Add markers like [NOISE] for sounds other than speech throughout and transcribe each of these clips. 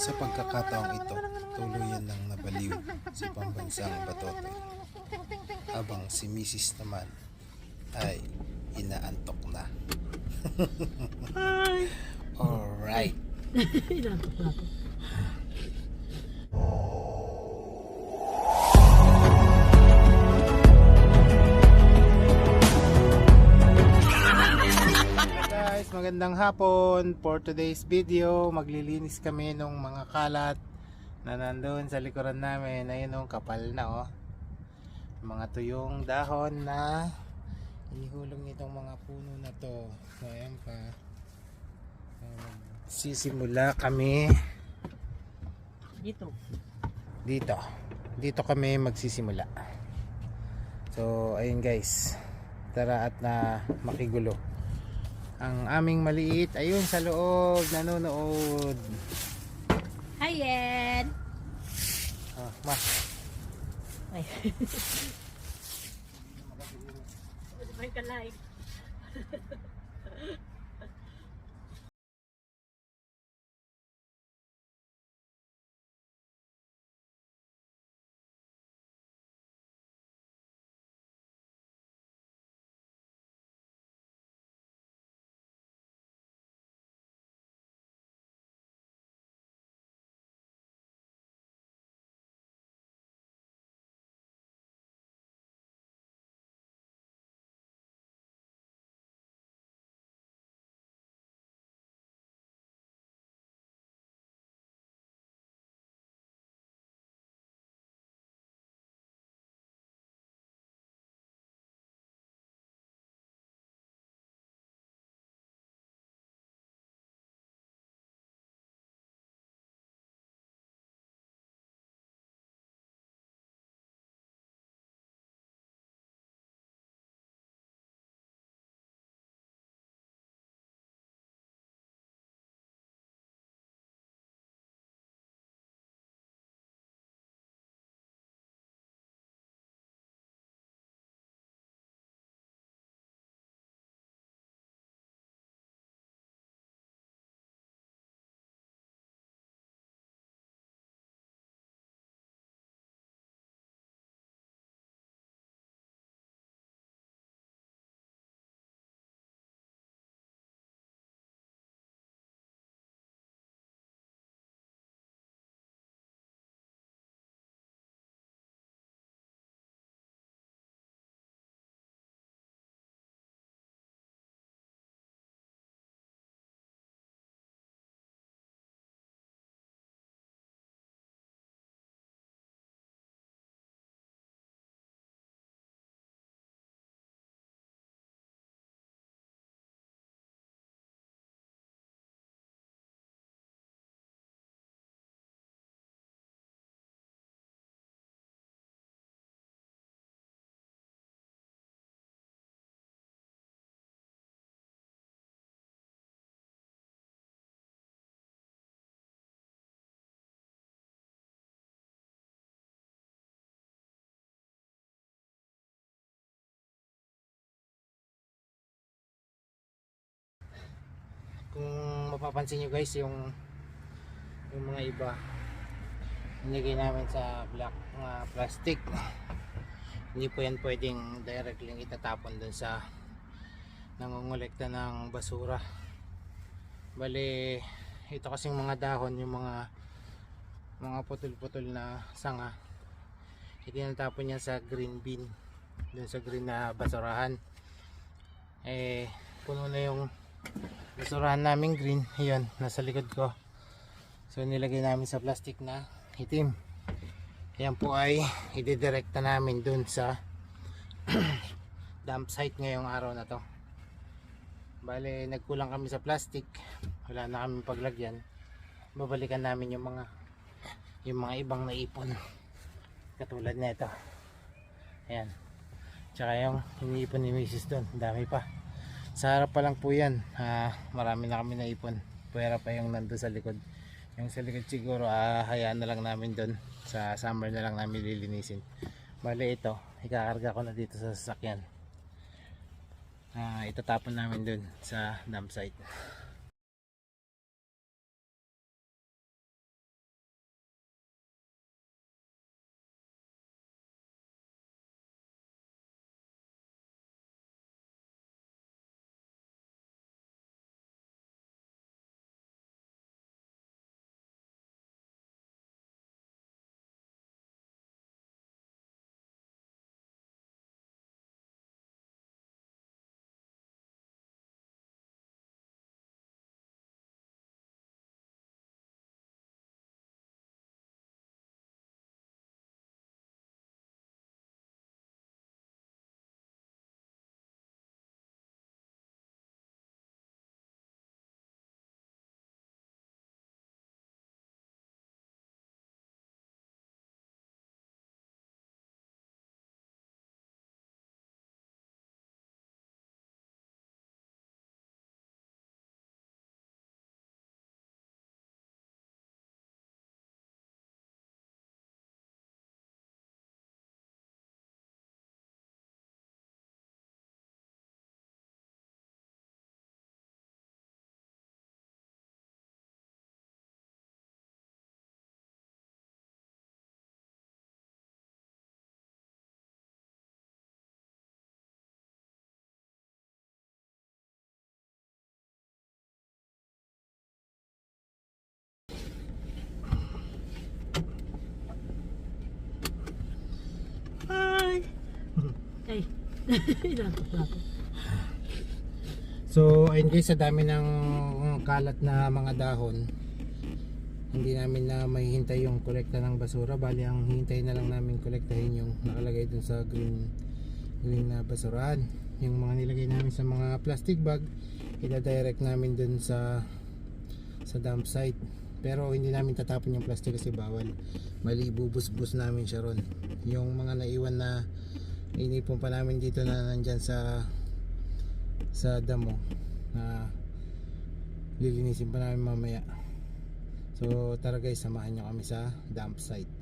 Sa pagkakataong ito, tuluyan lang nabaliw si pambansang batote. Habang si Mrs. naman ay inaantok na. [LAUGHS] Alright. [LAUGHS] Inaantok na ako. Magandang hapon. For today's video, maglilinis kami ng mga kalat na nandun sa likuran namin. Ayun oh, kapal na oh. Mga tuyong dahon na inihulog nitong mga puno na to. So, ayan pa. Um, Sisimula kami Dito. dito. Dito kami magsisimula. So, ayun guys. Tara at na makigulo. Ang aming maliit, ayun sa loob, nanonood. Hi, Ed! Ah, ma, Ay. [LAUGHS] May kalay. [LAUGHS] kung mapapansin nyo guys, yung yung mga iba nilagay namin sa black mga plastic. [LAUGHS] Hindi po yan pwedeng directly itatapon dun sa nangongolekta ng basura. Bale, ito kasing mga dahon, yung mga mga putol-putol na sanga. Itinatapon niya sa green bin, dun sa green na basurahan. Eh, puno na yung basurahan namin green. Ayun, nasa likod ko. So, nilagay namin sa plastic na itim. Yan po ay ididirekta namin dun sa [CLEARS THROAT] dump site ngayong araw na to. Bale, nagkulang kami sa plastic. Wala na kami paglagyan. Babalikan namin yung mga yung mga ibang naipon. Katulad nito. Ayan. Tsaka yung iniipon ni Mrs. doon. Dami pa. Sa harap pa lang po yan. Ah, marami na kami naipon. Pwera pa yung nando sa likod. Yung sa likod siguro, ah, hayaan na lang namin doon. Sa summer na lang namin lilinisin. Bale ito, ikakarga ko na dito sa sasakyan. Ah, itatapon namin doon sa dump site. [LAUGHS] So, ayun guys, sa dami ng kalat na mga dahon, hindi namin na mahihintay yung kolekta ng basura. Bali, ang hintay na lang namin kolektahin yung nakalagay dun sa green, green na basurahan. Yung mga nilagay namin sa mga plastic bag, ida-direct namin dun sa sa dump site. Pero hindi namin tatapon yung plastic kasi bawal. Mali, ibubus-bus namin siya ron. Yung mga naiwan na inipon pa namin dito na nandyan sa sa damo na lilinisin pa namin mamaya. So tara guys samahan nyo kami sa dump site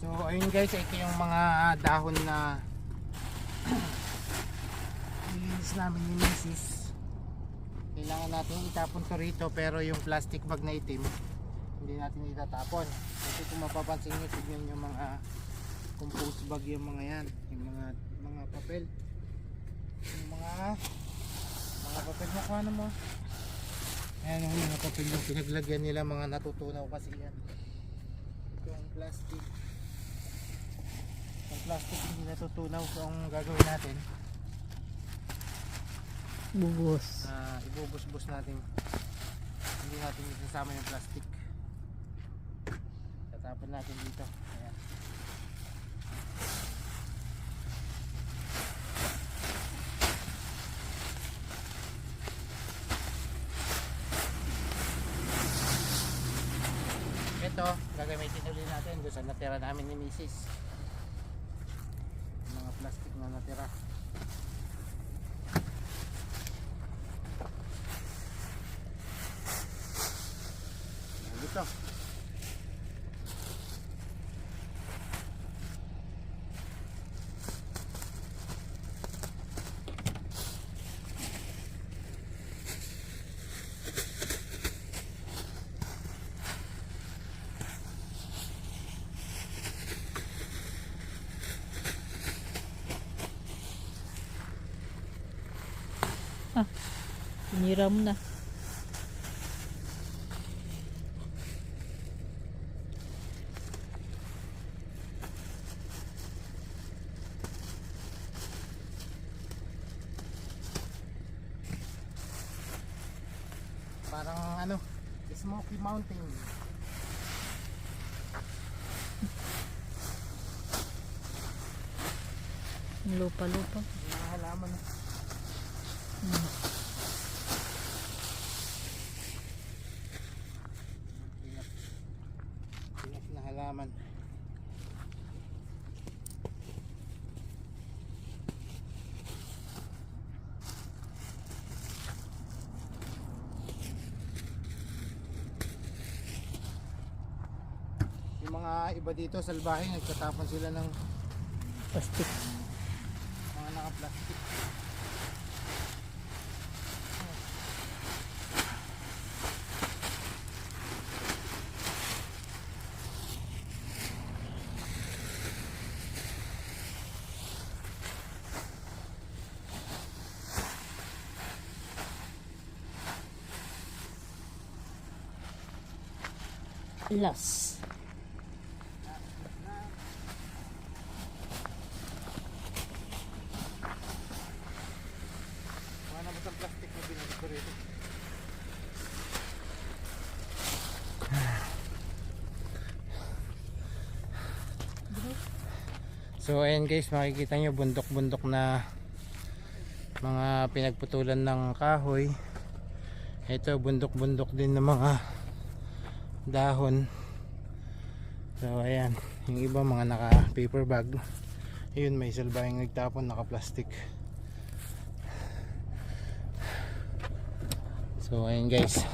So ayun guys, ito yung mga dahon na [CLEARS THROAT] nilinis namin ni Mrs. Kailangan natin itapon to rito pero yung plastic bag na itim hindi natin itatapon. Kasi kung mapapansin nyo, tignan yung mga compost bag yung mga yan. Yung mga mga papel. Yung mga mga papel na kuha mo. Ayan yung mga papel yung pinaglagyan nila mga natutunaw kasi yan. Yung plastic plastic hindi natutunaw so ang gagawin natin. Bubos. na ibubus-bus natin. Hindi natin isasama yung plastic. Tatapon natin dito. Ayan. Ito gagamitin ulit natin doon sa natira namin ni Mrs. Na natira Ayan, dito Sinira mo na. parang ano Smoky Mountain Lupa-lupa. yung mga halaman Hmm. Ingat. Ingat na halaman. Yung mga iba dito salbahe nagtatapon sila ng Plastic. mga naka-plastic. Las. So ayan guys, makikita nyo bundok-bundok na mga pinagputulan ng kahoy. Ito bundok-bundok din ng mga dahon. So ayan, yung iba mga naka paper bag. Ayun may salbayang nagtapon naka plastic. So ayan guys.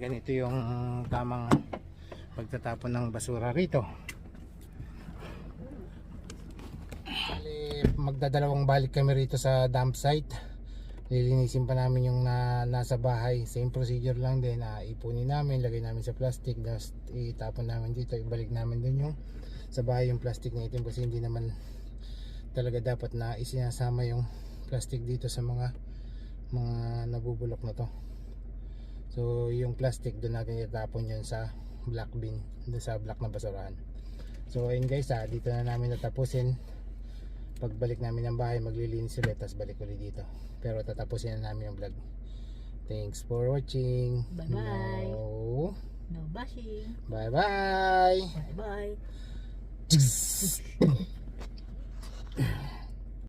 Ganito yung tamang pagtatapon ng basura rito. Bali, magdadalawang balik kami rito sa dump site. Lilinisin pa namin yung na, nasa bahay. Same procedure lang din. na ipunin namin, lagay namin sa plastic, tapos itapon namin dito, ibalik namin dun yung sa bahay yung plastic na itim kasi hindi naman talaga dapat na isinasama yung plastic dito sa mga mga nabubulok na to. So yung plastic doon natin itapon yun sa black bin, sa black na basurahan. So ayun guys, ah, dito na namin natapusin. Pagbalik namin ng bahay, maglilinis ulit, tapos balik ulit dito. Pero tatapusin na namin yung vlog. Thanks for watching. Bye-bye. No. No bashing. Bye bye. Bye bye.